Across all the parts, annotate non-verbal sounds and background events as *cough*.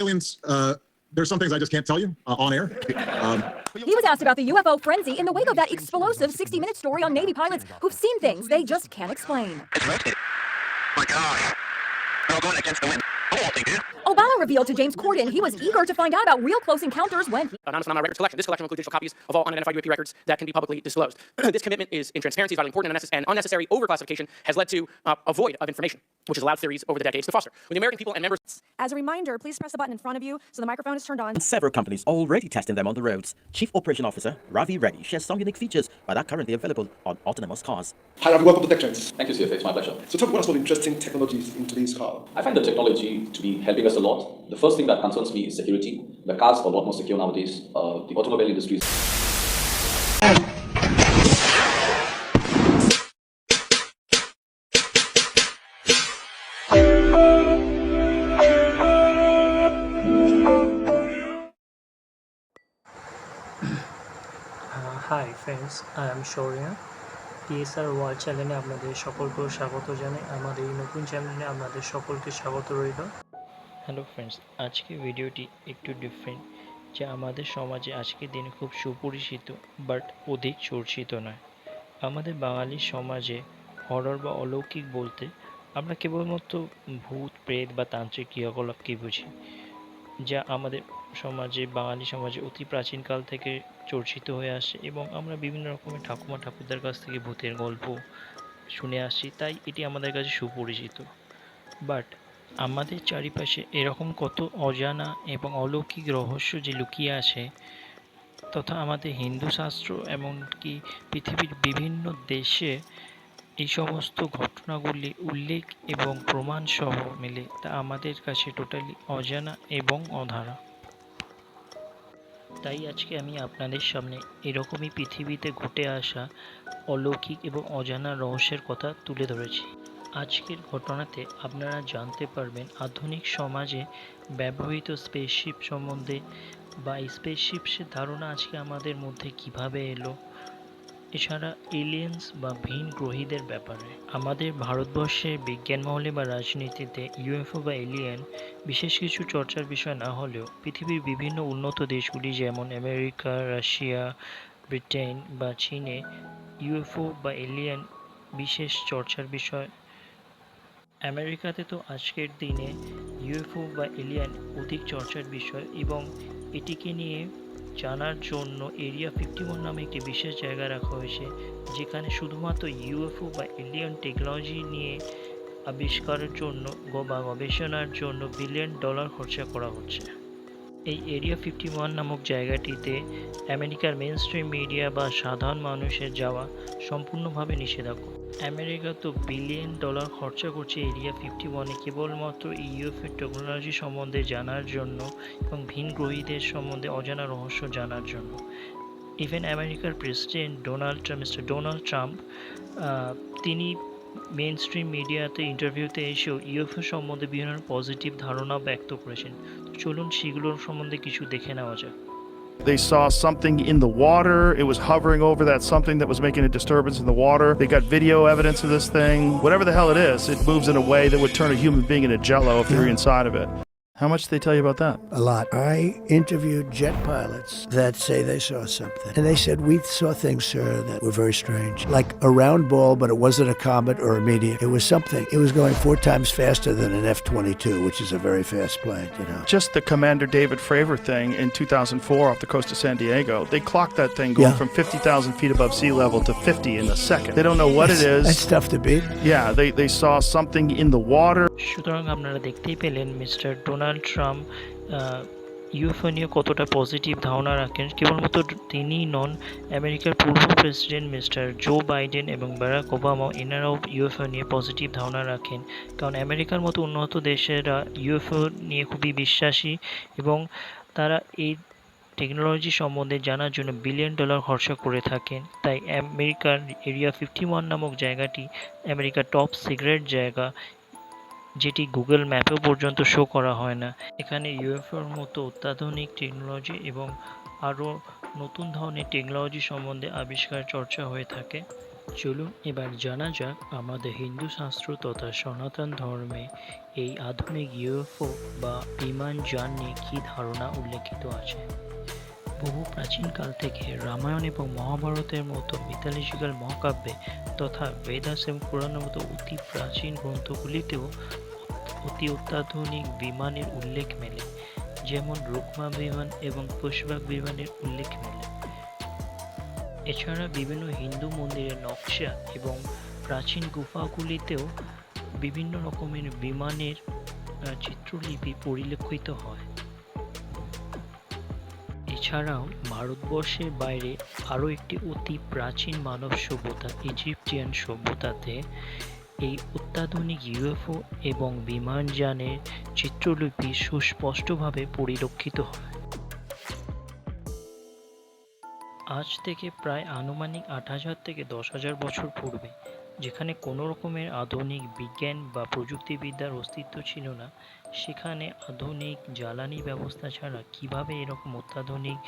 aliens, uh, there's some things I just can't tell you uh, on air. Um, He was asked about the UFO frenzy in the wake of that explosive 60 minute story on Navy pilots who've seen things they just can't explain. My gosh. They're all going against the wind. Oh, they do. Obama revealed to James Corden he was eager to find out about real close encounters when he Anonymous Phenomena Records collection. This collection will include digital copies of all unidentified UAP records that can be publicly disclosed. *clears throat* this commitment is in transparency, is vitally important, and and unnecessary overclassification has led to uh, a void of information, which has allowed theories over the decades to foster. When the American people and members As a reminder, please press the button in front of you so the microphone is turned on. Several companies already testing them on the roads. Chief Operation Officer Ravi Reddy shares some unique features that are currently available on autonomous cars. Hi, Ravi. Welcome to Tech Trends. Thank you, CFA. It's my pleasure. So, talk about some interesting technologies in today's car. I find the technology to be helping us a lot. The first thing that concerns me is security. The cars are a lot more secure nowadays. Uh, the automobile industry is friends I am Shaurya PSR world চ্যানেলে আপনাদের সকলকে স্বাগত জানাই। আমাদের এই নতুন চ্যানেলে আপনাদের সকলকে স্বাগত রইল। হ্যালো ফ্রেন্ডস আজকে ভিডিওটি একটু ডিফারেন্ট যা আমাদের সমাজে আজকের দিনে খুব সুপরিচিত বাট অধিক চর্চিত নয়। আমাদের বাঙালি সমাজে হরর বা অলৌকিক বলতে আমরা কেবলমাত্র ভূত, প্রেত বা তান্ত্রিক ক্রিয়াকলাপকে বুঝি, যা আমাদের সমাজে, বাঙালি সমাজে অতি প্রাচীনকাল থেকে চর্চিত হয়ে আসে এবং আমরা বিভিন্ন রকমের ঠাকুমা ঠাকুরদার কাছ থেকে ভূতের গল্প শুনে আসছি তাই এটি আমাদের কাছে সুপরিচিত। বাট আমাদের চারিপাশে এরকম কত অজানা এবং অলৌকিক রহস্য যে লুকিয়ে আছে, তথা আমাদের হিন্দু শাস্ত্র এমনকি পৃথিবীর বিভিন্ন দেশে এই সমস্ত ঘটনাগুলি উল্লেখ এবং প্রমাণ সহ মিলে, তা আমাদের কাছে টোটালি অজানা এবং অধারা। তাই আজকে আমি আপনাদের সামনে এরকমই পৃথিবীতে ঘটে আসা অলৌকিক এবং অজানা রহস্যের কথা তুলে ধরেছি। আজকের ঘটনাতে আপনারা জানতে পারবেন আধুনিক সমাজে ব্যবহৃত স্পেসশিপ সম্বন্ধে বা স্পেসশিপসের ধারণা আজকে আমাদের মধ্যে কীভাবে এলো এছাড়া এলিয়েন্স বা ভিন গ্রহীদের ব্যাপারে। আমাদের ভারতবর্ষের বিজ্ঞান মহলে বা রাজনীতিতে ইউএফও বা এলিয়েন বিশেষ কিছু চর্চার বিষয় না হলেও পৃথিবীর বিভিন্ন উন্নত দেশগুলি যেমন আমেরিকা, রাশিয়া, ব্রিটেন বা চীনে ইউএফও বা এলিয়েন বিশেষ চর্চার বিষয়। আমেরিকাতে তো আজকের দিনে ইউএফও বা এলিয়েন অধিক চর্চার বিষয় এবং এটিকে নিয়ে জানার জন্য এরিয়া ফিফটি ওয়ান নামে একটি বিশেষ জায়গা রাখা হয়েছে, যেখানে শুধুমাত্র ইউএফও বা এলিয়েন টেকনোলজি নিয়ে আবিষ্কারের জন্য বা গবেষণার জন্য বিলিয়ন ডলার খরচা করা হচ্ছে। এই এরিয়া ফিফটি ওয়ান নামক জায়গাটিতে আমেরিকার মেন স্ট্রিম মিডিয়া বা সাধারণ মানুষের যাওয়া সম্পূর্ণভাবে নিষেধাজ্ঞা। আমেরিকা তো বিলিয়ন ডলার খরচা করছে এরিয়া ফিফটি ওয়ানে কেবলমাত্র ইউএফএ টেকনোলজি সম্বন্ধে জানার জন্য এবং ভিন গ্রহীদের সম্বন্ধে অজানা রহস্য জানার জন্য। ইভেন আমেরিকার president Donald Trump Mister Donald Trump তিনি মেন স্ট্রিম মিডিয়াতে ইন্টারভিউতে এসেও ইউএফও সম্বন্ধে বিভিন্ন পজিটিভ ধারণা ব্যক্ত করেছেন। চলুন সেগুলোর সম্বন্ধে কিছু দেখে নেওয়া যাক They saw something in the water. It was hovering over that something that was making a disturbance in the water. They got video evidence of this thing. Whatever the hell it is, it moves in a way that would turn a human being into jello if you're inside of it. How much did they tell you about that? A lot. I interviewed jet pilots that say they saw something. And they said, We saw things, sir, that were very strange. Like a round ball, but it wasn't a comet or a meteor. It was something. It was going four times faster than an F 22, which is a very fast plane, you know. Just the Commander David Fravor thing in 2004 off the coast of San Diego. They clocked that thing going Yeah. from 50,000 feet above sea level to 50 in a second. They don't know what it That's- is. That's tough to beat. Yeah, they, they saw something in the water. সুতরাং আপনারা দেখতেই পেলেন mister Donald Trump UFO নিয়ে কতটা positive ধারণা রাখেন? কেবলমাত্র তিনিই নন, আমেরিকার পূর্ব প্রেসিডেন্ট মিস্টার জো বাইডেন এবং ব্যারাক ওবামা এনারাও ইউএফও নিয়ে পজিটিভ ধারণা রাখেন। কারণ আমেরিকার মতো উন্নত দেশেরা ইউএফও নিয়ে খুবই বিশ্বাসী এবং তারা এই টেকনোলজি সম্বন্ধে জানার জন্য বিলিয়ন ডলার খরচা করে থাকেন। তাই আমেরিকার এরিয়া ফিফটি ওয়ান নামক জায়গাটি আমেরিকার টপ সিক্রেট জায়গা। যেটি গুগল ম্যাপেও পর্যন্ত শো করা হয় না। এখানে ইউএফওর মতো অত্যাধুনিক টেকনোলজি এবং আরও নতুন ধরনের টেকনোলজি সম্বন্ধে আবিষ্কার চর্চা হয়ে থাকে। চলুন এবার জানা যাক আমাদের হিন্দু শাস্ত্র তথা সনাতন ধর্মে এই আধুনিক ইউএফও বা বিমান যান নিয়ে কী ধারণা উল্লেখিত আছে। বহু প্রাচীনকাল থেকে রামায়ণ এবং মহাভারতের মতো মিথোলজিক্যাল মহাকাব্যে তথা বেদাস এবং পুরাণের মতো অতি প্রাচীন গ্রন্থগুলিতেও অতি অত্যাধুনিক বিমানের উল্লেখ মেলে, যেমন রুকমা বিমান এবং পুষ্পাক বিমানের উল্লেখ মেলে। এছাড়া বিভিন্ন হিন্দু মন্দিরের নকশা এবং প্রাচীন গুফাগুলিতেও বিভিন্ন রকমের বিমানের চিত্রলিপি পরিলক্ষিত হয়। এছাড়াও ভারতবর্ষের বাইরে আরও একটি অতি প্রাচীন মানব সভ্যতা, ইজিপ্টিয়ান সভ্যতাতে এই অত্যাধুনিক ইউএফও এবং বিমানযানের চিত্রলিপি সুস্পষ্টভাবে পরিলক্ষিত হয়। আজ থেকে প্রায় আনুমানিক আট হাজার থেকে দশ হাজার বছর পূর্বে যেখানে কোনো রকমের আধুনিক বিজ্ঞান বা প্রযুক্তিবিদ্যার অস্তিত্ব ছিল না, সেখানে আধুনিক জ্বালানি ব্যবস্থা ছাড়া কীভাবে এরকম অত্যাধুনিক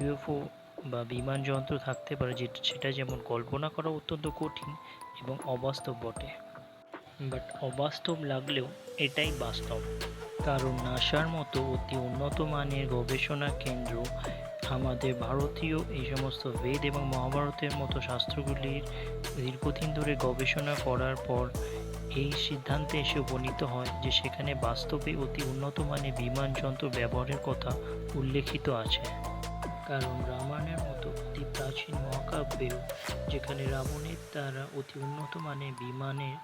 ইউএফও বা বিমান যন্ত্র থাকতে পারে যে সেটা যেমন কল্পনা করা অত্যন্ত কঠিন এবং অবাস্তব বটে। বাট অবাস্তব লাগলেও এটাই বাস্তব। কারণ নাসার মতো অতি উন্নত মানের গবেষণা কেন্দ্র আমাদের ভারতীয় এই সমস্ত বেদ এবং মহাভারতের মতো শাস্ত্রগুলির দীর্ঘদিন ধরে গবেষণা করার পর এই সিদ্ধান্তে এসে উপনীত হয় যে সেখানে বাস্তবে অতি উন্নত মানের বিমান যন্ত্র ব্যবহারের কথা উল্লেখিত আছে। কারণ রামায়ণের মতো অতি প্রাচীন মহাকাব্যেও যেখানে রাবণের দ্বারা অতি উন্নত মানের বিমানের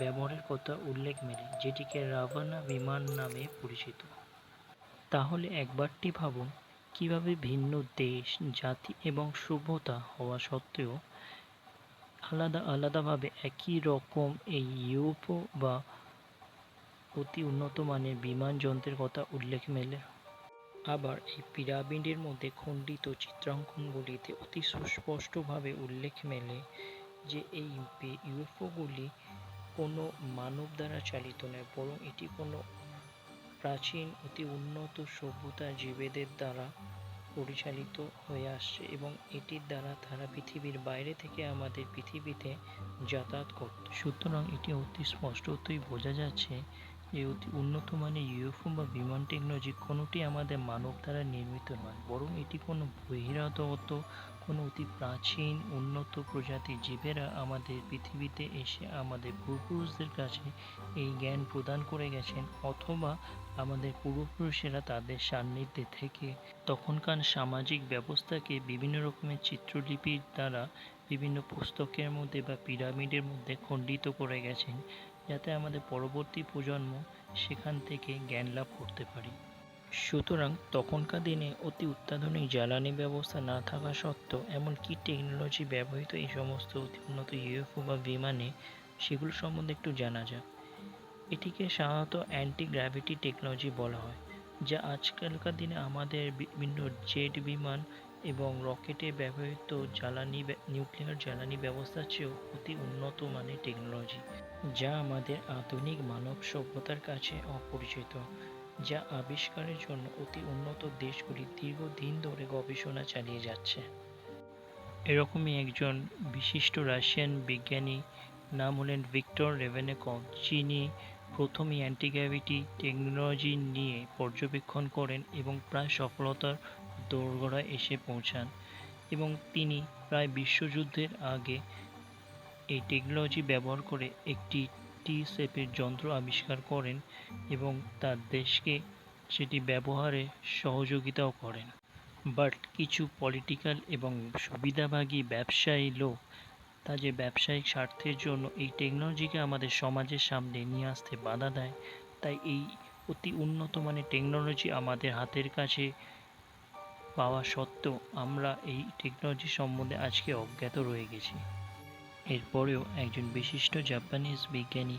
ব্যবহারের কথা উল্লেখ মেলে, যেটিকে রাভানা বিমান নামে পরিচিত। তাহলে একবারটি ভাবুন কীভাবে ভিন্ন দেশ, জাতি এবং সভ্যতা হওয়া সত্ত্বেও আলাদা আলাদাভাবে একই রকম এই ইউএফও বা অতি উন্নত মানের বিমান যন্ত্রের কথা উল্লেখ মেলে। আবার এই পিরামিডের মধ্যে খণ্ডিত চিত্রাঙ্কনগুলিতে অতি সুস্পষ্টভাবে উল্লেখ মেলে যে এই ইউএফওগুলি কোনো মানব দ্বারা চালিত নয়, বরং এটি কোনো প্রাচীন, অতি উন্নত সভ্যতা জীবেদের দ্বারা পরিচালিত হয়ে আসছে এবং এটির দ্বারা তারা পৃথিবীর বাইরে থেকে আমাদের পৃথিবীতে যাতায়াত করত। সুতরাং এটি অতি স্পষ্টতই বোঝা যাচ্ছে যে অতি উন্নত মানের ইউএফও বা বিমান টেকনোলজি কোনোটি আমাদের মানব দ্বারা নির্মিত নয়, বরং এটি কোনো বহিরাগত, কোনো অতি প্রাচীন, উন্নত প্রজাতির জীবেরা আমাদের পৃথিবীতে এসে আমাদের পূর্বপুরুষদের কাছে এই জ্ঞান প্রদান করে গেছেন অথবা আমাদের পূর্বপুরুষেরা তাদের সান্নিধ্যে থেকে তখনকার সামাজিক ব্যবস্থাকে বিভিন্ন রকমের চিত্রলিপির দ্বারা বিভিন্ন পুস্তকের মধ্যে বা পিরামিডের মধ্যে খণ্ডিত করে গেছেন। যাতে আমাদের পরবর্তী প্রজন্ম সেখান থেকে জ্ঞান লাভ করতে পারি। সুতরাং তখনকার দিনে অতি অত্যাধুনিক জ্বালানি ব্যবস্থা না থাকা সত্ত্বেও এমন কি টেকনোলজি ব্যবহৃত এই সমস্ত অতি উন্নত ইউএফও বা বিমানে সেগুলো সম্বন্ধে একটু জানা যাক। এটিকে সাধারণত অ্যান্টি গ্র্যাভিটি টেকনোলজি বলা হয়, যা আজকালকার দিনে আমাদের বিভিন্ন জেট বিমান এবং রকেটে ব্যবহৃত জ্বালানি নিউক্লিয়ার জ্বালানি ব্যবস্থার চেয়েও অতি উন্নত মানের টেকনোলজি, যা আমাদের আধুনিক মানব সভ্যতার কাছে অপরিচিত, যা আবিষ্কারের জন্য অতি উন্নত দেশগুলি দীর্ঘদিন ধরে গবেষণা চালিয়ে যাচ্ছে। এরকমই একজন বিশিষ্ট রাশিয়ান বিজ্ঞানী, নাম হলেন ভিক্টর রেভেনেকভ, যিনি প্রথমে অ্যান্টিগ্র্যাভিটি টেকনোলজি নিয়ে পর্যবেক্ষণ করেন এবং প্রায় সফলতার দোরগোড়ায় এসে পৌঁছান এবং তিনি প্রায় বিশ্বযুদ্ধের আগে এই টেকনোলজি ব্যবহার করে একটি টি শেপের যন্ত্র আবিষ্কার করেন এবং তার দেশকে সেটি ব্যবহারে সহযোগিতাও করেন। বাট কিছু পলিটিক্যাল এবং সুবিধাভাগী ব্যবসায়ী লোক তাদের ব্যবসায়িক স্বার্থের জন্য এই টেকনোলজিকে আমাদের সমাজের সামনে নিয়ে আসতে বাধা দেয়, তাই এই অতি উন্নত মানের টেকনোলজি আমাদের হাতের কাছে পাওয়া সত্ত্বেও আমরা এই টেকনোলজি সম্বন্ধে আজকে অজ্ঞাত রয়ে গেছি। এরপরেও একজন বিশিষ্ট জাপানিজ বিজ্ঞানী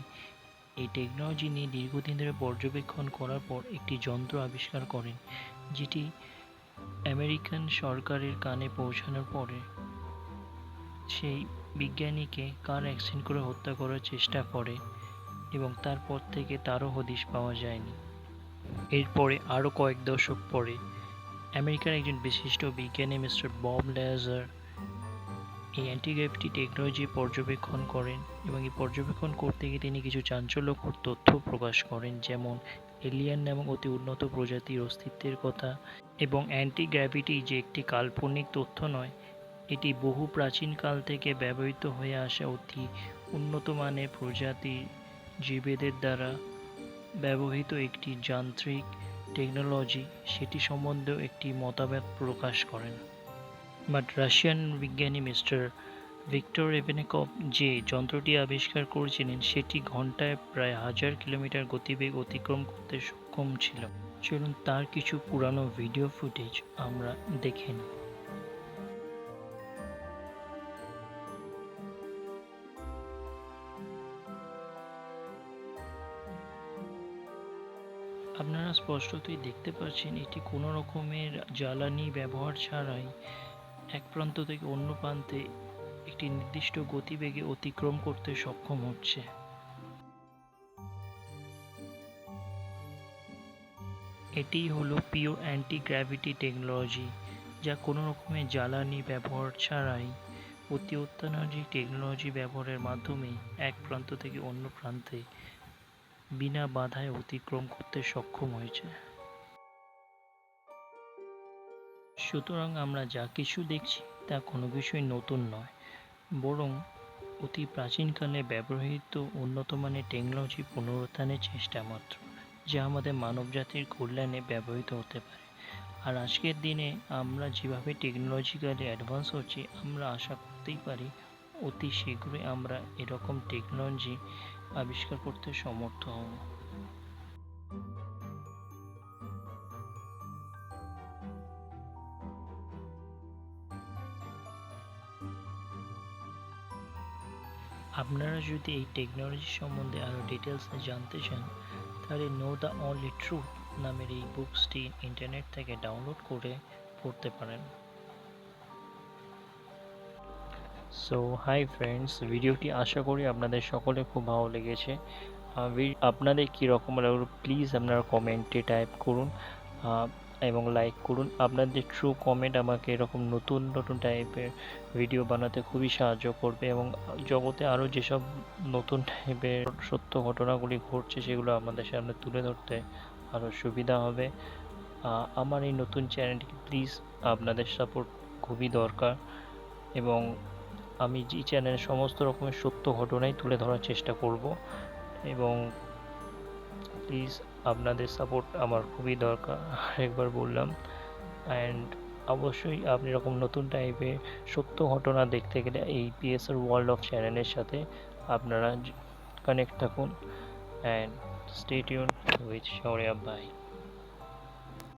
এই টেকনোলজি নিয়ে দীর্ঘদিন ধরে পর্যবেক্ষণ করার পর একটি যন্ত্র আবিষ্কার করেন, যেটি আমেরিকান সরকারের কানে পৌঁছানোর পরে সেই বিজ্ঞানীকে কার অ্যাক্সিডেন্ট করে হত্যা করার চেষ্টা করে এবং তারপর থেকে তারও হদিশ পাওয়া যায়নি। এরপরে আরও কয়েক দশক পরে আমেরিকার একজন বিশিষ্ট বিজ্ঞানী মিস্টার বব লেজার এই অ্যান্টিগ্র্যাভিটি টেকনোলজি পর্যবেক্ষণ করেন এবং এই পর্যবেক্ষণ করতে গিয়ে তিনি কিছু চাঞ্চল্যকর তথ্য প্রকাশ করেন, যেমন এলিয়ান নামক অতি উন্নত প্রজাতির অস্তিত্বের কথা এবং অ্যান্টি গ্র্যাভিটি যে একটি কাল্পনিক তথ্য নয়, এটি বহু প্রাচীনকাল থেকে ব্যবহৃত হয়ে আসা অতি উন্নত মানের প্রজাতির জীবেদের দ্বারা ব্যবহৃত একটি যান্ত্রিক টেকনোলজি সেটি সম্বন্ধেও একটি মতামত প্রকাশ করেন। বাট রাশিয়ান বিজ্ঞানী মিস্টার ভিক্টর রেভেনেকভ যে যন্ত্রটি আবিষ্কার করেছিলেন, সেটি ঘন্টায় প্রায় হাজার কিলোমিটার গতিবেগ অতিক্রম করতে সক্ষম ছিল। চলুন তার কিছু পুরানো ভিডিও ফুটেজ আমরা দেখে নিই। আপনারা স্পষ্টতই দেখতে পাচ্ছেন, এটি কোনো রকমের জ্বালানি ব্যবহার ছাড়াই এক প্রান্ত থেকে অন্য প্রান্তে একটি নির্দিষ্ট গতিবেগে অতিক্রম করতে সক্ষম হচ্ছে। এটি হলো পিওর অ্যান্টি গ্র্যাভিটি টেকনোলজি, যা কোনো রকমের জ্বালানি ব্যবহার ছাড়াই অতি অত্যাধুনিক টেকনোলজি ব্যবহারের মাধ্যমে এক প্রান্ত থেকে অন্য প্রান্তে বিনা বাধায় অতিক্রম করতে সক্ষম হয়েছে। সুতরাং আমরা যা কিছু দেখছি তা কোনো কিছুই নতুন নয়, বরং অতি প্রাচীনকালে ব্যবহৃত উন্নত মানের টেকনোলজি পুনরুত্থানের চেষ্টা মাত্র, যা আমাদের মানবজাতির কল্যাণে ব্যবহৃত হতে পারে। আর আজকের দিনে আমরা যেভাবে টেকনোলজিক্যালি অ্যাডভান্স হচ্ছি, আমরা আশা করতেই পারি অতি শীঘ্রই আমরা এরকম টেকনোলজি আবিষ্কার করতে সমর্থ হন আপনারা যদি এই টেকনোলজি সম্বন্ধে আরও ডিটেলসে জানতে চান, তাহলে নো দ্য অনলি ট্রুথ নামের এই বুকসটি ইন্টারনেট থেকে ডাউনলোড করে পড়তে পারেন। সো হাই ফ্রেন্ডস ভিডিওটি আশা করি আপনাদের সকলে খুব ভালো লেগেছে। আপনাদের কীরকম লাগল প্লিজ আপনারা কমেন্টে টাইপ করুন এবং লাইক করুন। আপনাদের ট্রু কমেন্ট আমাকে এরকম নতুন নতুন টাইপের ভিডিও বানাতে খুবই সাহায্য করবে এবং জগতে আরও যেসব নতুন টাইপের সত্য ঘটনাগুলি ঘটছে সেগুলো আমাদের সামনে তুলে ধরতে আরও সুবিধা হবে। আমার এই নতুন চ্যানেলটিকে প্লিজ আপনাদের সাপোর্ট খুবই দরকার এবং আমি জি চ্যানেলে সমস্ত রকমের সত্য ঘটনাই তুলে ধরার চেষ্টা করব। এবং প্লিজ আপনাদের সাপোর্ট আমার খুবই দরকার, একবার বললাম। অ্যান্ড অবশ্যই আপনি এরকম নতুন টাইপের সত্য ঘটনা দেখতে গেলে এই পিএসআর ওয়ার্ল্ড অফ চ্যানেলের সাথে আপনারা কানেক্ট থাকুন। And stay tune with Shaurya bye